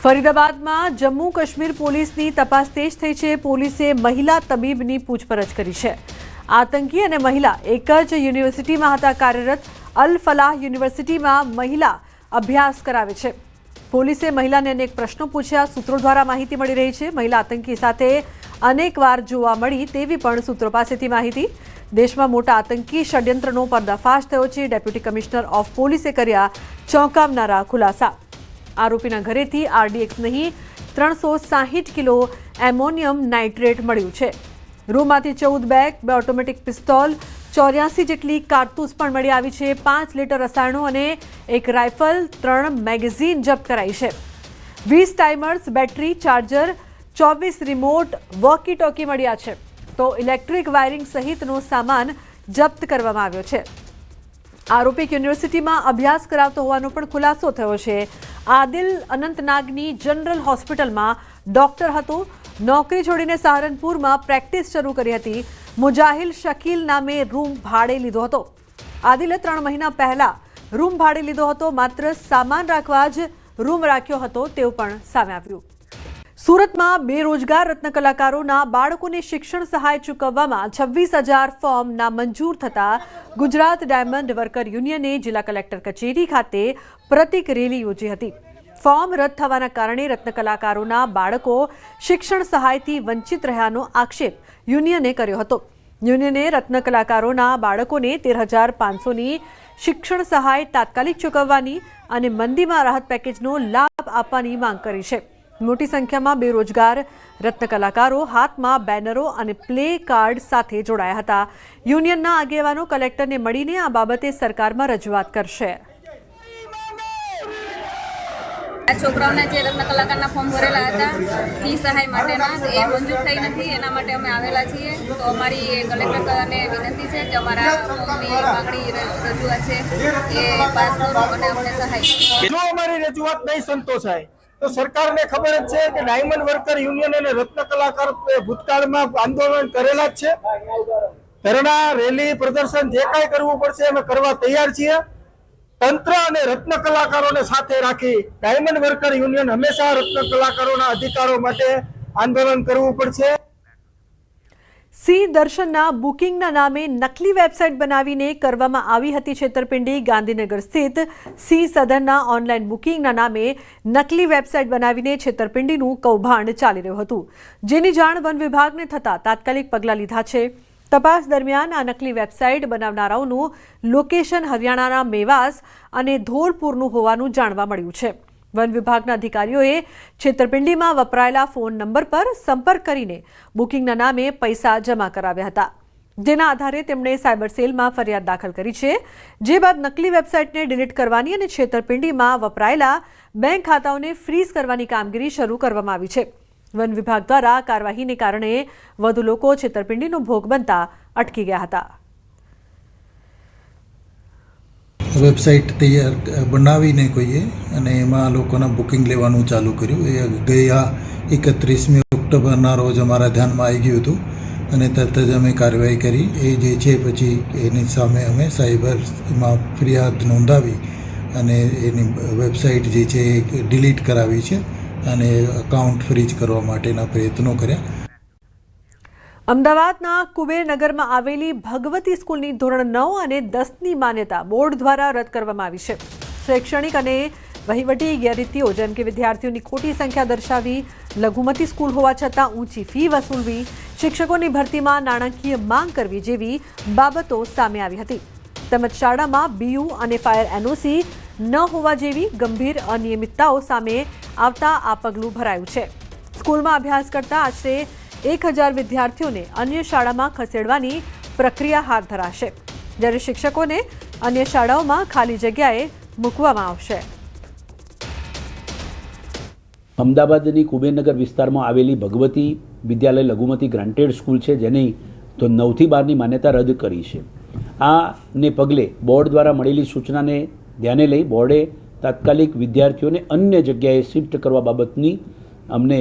ફરીદાબાદમાં જમ્મુ કાશ્મીર પોલીસની તપાસ તેજ થઈ છે. પોલીસે મહિલા તબીબની પૂછપરછ કરી છે. આતંકી અને મહિલા એક જ યુનિવર્સિટીમાં હતા. કાર્યરત અલ ફલાહ યુનિવર્સિટીમાં મહિલા અભ્યાસ કરાવે છે. પોલીસે મહિલાને અનેક પ્રશ્નો પૂછ્યા. સૂત્રો દ્વારા માહિતી મળી રહી છે. મહિલા આતંકી સાથે અનેકવાર જોવા મળી તેવી પણ સૂત્રો પાસેથી માહિતી. દેશમાં મોટા આતંકી ષડયંત્રનો પર્દાફાશ થયો છે. ડેપ્યુટી કમિશનર ઓફ પોલીસે કર્યા ચોંકાવનારા ખુલાસા. આરોપીના ઘરેથી આરડીએક્સ નહીં, ત્રણસો સાહીઠ કિલો એમોનિયમ નાઇટ્રેટ મળ્યું છે. રૂમમાંથી ચૌદ બેગ, બે ઓટોમેટિક પિસ્તોલ, ચોર્યાસી જેટલી કારતૂસ પણ મળી આવી છે. પાંચ લીટર રસાયણો અને એક રાઇફલ, ત્રણ મેગેઝીન જપ્ત કરાઈ છે. વીસ ટાઈમર્સ, બેટરી, ચાર્જર, ચોવીસ રિમોટ વોકી ટોકી મળ્યા છે. તો ઇલેક્ટ્રિક વાયરિંગ સહિતનો સામાન જપ્ત કરવામાં આવ્યો છે. આરોપી યુનિવર્સિટીમાં અભ્યાસ કરાવતો હોવાનો પણ ખુલાસો થયો છે. આદિલ અનંતનાગની જનરલ હોસ્પિટલમાં ડોક્ટર હતો નોકરી છોડીને સહારનપુરમાં પ્રેક્ટિસ શરૂ કરી હતી મુજાહિલ શકીલ નામે રૂમ ભાડે લીધો હતો આદિલે ત્રણ મહિના પહેલા રૂમ ભાડે લીધો હતો માત્ર સામાન રાખવા જ રૂમ રાખ્યો હતો તેવું પણ સામે આવ્યું સુરતમાં બેરોજગાર રત્ન કલાકારોના બાળકોને શિક્ષણ સહાય ચૂકવવામાં છવ્વીસ હજાર ફોર્મ નામંજૂર થતા ગુજરાત ડાયમંડ વર્કર યુનિયને જિલ્લા કલેક્ટર કચેરી ખાતે પ્રતિક રેલી યોજી હતી. ફોર્મ રદ થવાના કારણે રત્ન કલાકારોના બાળકો શિક્ષણ સહાયથી વંચિત રહ્યાનો આક્ષેપ યુનિયને કર્યો હતો. યુનિયને રત્ન કલાકારોના બાળકોને તેર હજાર પાંચસોની શિક્ષણ સહાય તાત્કાલિક ચૂકવવાની અને મંદીમાં રાહત પેકેજનો લાભ આપવાની માંગ કરી છે. મોટી સંખ્યામાં બેરોજગાર રત્નકલાકારો હાથમાં બેનરો અને પ્લે કાર્ડ સાથે જોડાયા હતા. યુનિયનના આગેવાનો કલેક્ટરને મળીને આ બાબતે સરકારમાં રજૂઆત કરશે. આ છોકરાઓના જે રત્ન કલાકારના ફોર્મ ભરેલા હતા ફી સહાય માટેના એ મંજૂર થઈ નથી એના માટે અમે આવેલા છીએ. તો અમારી કલેક્ટરને વિનંતી છે કે અમારા ફોર્મની માંગણી રજૂઆત છે એ પાસ કરો અને અમને સહાય જો અમારી રજૂઆત નહીં સંતોષાય તો સરકારને ખબર જ છે કે ડાયમંડ વર્કર યુનિયન અને રત્ન કલાકાર ભૂતકાળમાં આંદોલન કરેલા જ છે. ધરણા, રેલી, પ્રદર્શન જે કાંઈ કરવું પડશે અમે કરવા તૈયાર છીએ. તંત્ર અને રત્ન કલાકારોને સાથે રાખી ડાયમંડ વર્કર યુનિયન હંમેશા રત્ન કલાકારોના અધિકારો માટે આંદોલન કરવું પડશે. સિંહ દર્શનના બુકિંગના નામે નકલી વેબસાઇટ બનાવીને કરવામાં આવી હતી છેતરપિંડી. ગાંધીનગર સ્થિત સિંહ સદનના ઓનલાઈન બુકિંગના નામે નકલી વેબસાઇટ બનાવીને છેતરપિંડીનું કૌભાંડ ચાલી રહ્યું હતું. જેની જાણ વન વિભાગને થતાં તાત્કાલિક પગલાં લીધા છે. તપાસ દરમિયાન આ નકલી વેબસાઇટ બનાવનારાઓનું લોકેશન હરિયાણાના મેવાસ અને ધોળપુરનું હોવાનું જાણવા મળ્યું છે. વન વિભાગના અધિકારીઓએ છેતરપિંડીમાં વપરાયેલા ફોન નંબર પર સંપર્ક કરીને બુકિંગના નામે પૈસા જમા કરાવ્યા હતા. જેના આધારે તેમણે સાયબર સેલમાં ફરિયાદ દાખલ કરી છે, જે બાદ નકલી વેબસાઇટને ડિલીટ કરવાની અને છેતરપિંડીમાં વપરાયેલા બેંક ખાતાઓને ફ્રીઝ કરવાની કામગીરી શરૂ કરવામાં આવી છે. વન વિભાગ દ્વારા કાર્યવાહીને કારણે વધુ લોકો છેતરપિંડીનો ભોગ બનતા અટકી ગયા હતા. વેબસાઇટ તૈયાર બનાવીને કોઈએ અને એમાં લોકોના બુકિંગ લેવાનું ચાલુ કર્યું. એ ગયા એકત્રીસમી ઓક્ટોબરના રોજ અમારા ધ્યાનમાં આવી ગયું હતું અને તરત જ અમે કાર્યવાહી કરી. એ જે છે પછી એની સામે અમે સાયબરમાં ફરિયાદ નોંધાવી અને એની વેબસાઇટ જે છે એ ડિલીટ કરાવી છે અને અકાઉન્ટ ફ્રીજ કરવા માટેના પ્રયત્નો કર્યા. અમદાવાદના કુબેરનગરમાં આવેલી ભગવતી સ્કૂલની ધોરણ નવ અને દસની માન્યતા બોર્ડ દ્વારા રદ કરવામાં આવી છે. શૈક્ષણિક અને વહીવટી ગેરરીતિઓ, જેમ કે વિદ્યાર્થીઓની ખોટી સંખ્યા દર્શાવી લઘુમતી સ્કૂલ હોવા છતાં ઊંચી ફી વસૂલવી, શિક્ષકોની ભરતીમાં નાણાકીય માંગ કરવી જેવી બાબતો સામે આવી હતી. તેમજ શાળામાં બીયુ અને ફાયર એનઓસી ન હોવા જેવી ગંભીર અનિયમિતતાઓ સામે આવતા આ પગલું ભરાયું છે. સ્કૂલમાં અભ્યાસ કરતા આશરે એક હજાર વિદ્યાર્થીઓને અન્ય શાળામાં ખસેડવાની પ્રક્રિયા હાથ ધરાશે. જ્યારે શિક્ષકોને અન્ય શાળાઓમાં ખાલી જગ્યાએ મૂકવામાં આવશે. અમદાવાદની કુબેરનગર વિસ્તારમાં આવેલી ભગવતી વિદ્યાલય લઘુમતી ગ્રાન્ટેડ સ્કૂલ છે, જેની તો નવથી બારની માન્યતા રદ કરી છે. આને પગલે બોર્ડ દ્વારા મળેલી સૂચનાને ધ્યાને લઈ બોર્ડે તાત્કાલિક વિદ્યાર્થીઓને અન્ય જગ્યાએ શિફ્ટ કરવા બાબતની અમને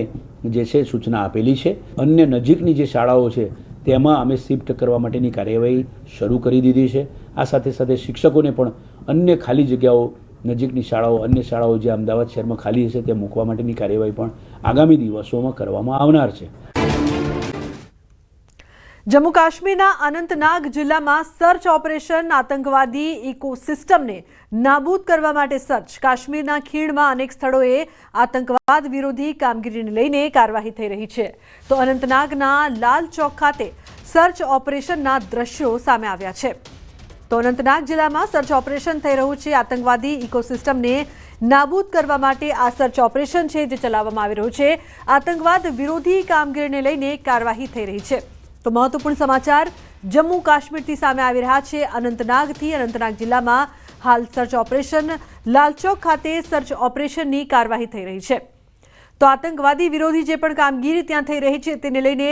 જે છે, સૂચના આપેલી છે. અન્ય નજીકની જે શાળાઓ છે, તેમાં અમે શિફ્ટ કરવા માટેની કાર્યવાહી શરૂ કરી દીધી છે. આ સાથે સાથે શિક્ષકોને પણ અન્ય ખાલી જગ્યાઓ, નજીકની શાળાઓ, અન્ય શાળાઓ જે અમદાવાદ શહેરમાં ખાલી હશે તે મૂકવા માટેની કાર્યવાહી પણ આગામી દિવસોમાં કરવામાં આવનાર છે. જમ્મુ કાશ્મીરના અનંતનાગ જિલ્લામાં સર્ચ ઓપરેશન આતંકવાદી ઇકોસિસ્ટમને નાબૂદ કરવા માટે સર્ચ. કાશ્મીરના ખીણમાં અનેક સ્થળોએ આતંકવાદ વિરોધી કામગીરીને લઈને કાર્યવાહી થઈ રહી છે. તો અનંતનાગના લાલ ચોક ખાતે સર્ચ ઓપરેશનના દ્રશ્યો સામે આવ્યા છે. તો અનંતનાગ જિલ્લામાં સર્ચ ઓપરેશન થઈ રહ્યું છે. આતંકવાદી ઇકોસિસ્ટમને નાબૂદ કરવા માટે આ સર્ચ ઓપરેશન છે જે ચલાવવામાં આવી રહ્યું છે. આતંકવાદ વિરોધી કામગીરીને લઈને કાર્યવાહી થઈ રહી છે. તો મહત્વપૂર્ણ સમાચાર, જમ્મુ કાશ્મીરથી સામે આવી રહ્યા છે અનંતનાગથી. અનંતનાગ જિલ્લામાં હાલ સર્ચ ઓપરેશન, લાલચોક ખાતે સર્ચ ઓપરેશનની કાર્યવાહી થઈ રહી છે. તો આતંકવાદી વિરોધી જે પણ કામગીરી ત્યાં થઈ રહી છે તેને લઈને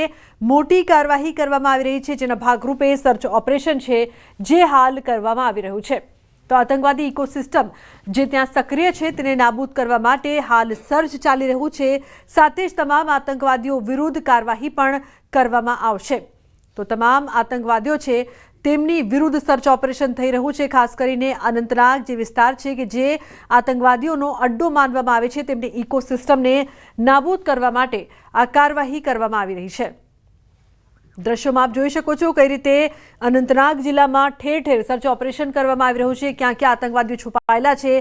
મોટી કાર્યવાહી કરવામાં આવી રહી છે, જેના ભાગરૂપે સર્ચ ઓપરેશન છે જે હાલ કરવામાં આવી રહ્યું છે. તો આતંકવાદી ઇકોસિસ્ટમ જે ત્યાં સક્રિય છે તેને નાબૂદ કરવા માટે હાલ સર્ચ ચાલી રહ્યું છે. સાથે જ તમામ આતંકવાદીઓ વિરુદ્ધ કાર્યવાહી પણ કરવામાં આવશે. તો તમામ આતંકવાદીઓ છે તેમની વિરુદ્ધ સર્ચ ઓપરેશન થઈ રહ્યું છે, ખાસ કરીને અનંતનાગ જે વિસ્તાર છે કે જે આતંકવાદીઓનો અડ્ડો માનવામાં આવે છે, તેમની ઇકોસિસ્ટમને નાબૂદ કરવા માટે આ કાર્યવાહી કરવામાં આવી રહી છે. દ્રશ્યોમાં આપ જોઈ શકો છો કઈ રીતે અનંતનાગ જિલ્લામાં ઠેર ઠેર સર્ચ ઓપરેશન કરવામાં આવી રહ્યું છે, ક્યાં ક્યાં આતંકવાદીઓ છુપાયેલા છે,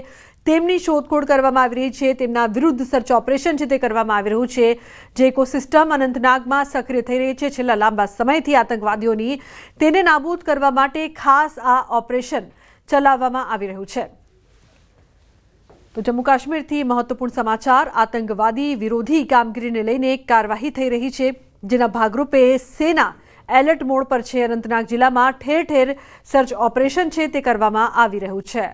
તેમની શોધખોળ કરવામાં આવી રહી છે, તેમના વિરુદ્ધ સર્ચ ઓપરેશન છે તે કરવામાં આવી રહ્યું છે, જે ઇકોસિસ્ટમ અનંતનાગમાં સક્રિય થઈ રહી છે. છેલ્લા લાંબા સમયથી આતંકવાદીઓની તેને નાબૂદ કરવા માટે ખાસ આ ઓપરેશન ચલાવવામાં આવી રહ્યું છે. તો જમ્મુ કાશ્મીરથી મહત્વપૂર્ણ સમાચાર, આતંકવાદી વિરોધી કામગીરીને લઈને કાર્યવાહી થઈ રહી છે. જેના ભાગરૂપે સેના એલર્ટ મોડ પર છે. અનંતનાગ જિલ્લામાં ઠેર ઠેર સર્ચ ઓપરેશન છે તે કરવામાં આવી રહ્યું છે.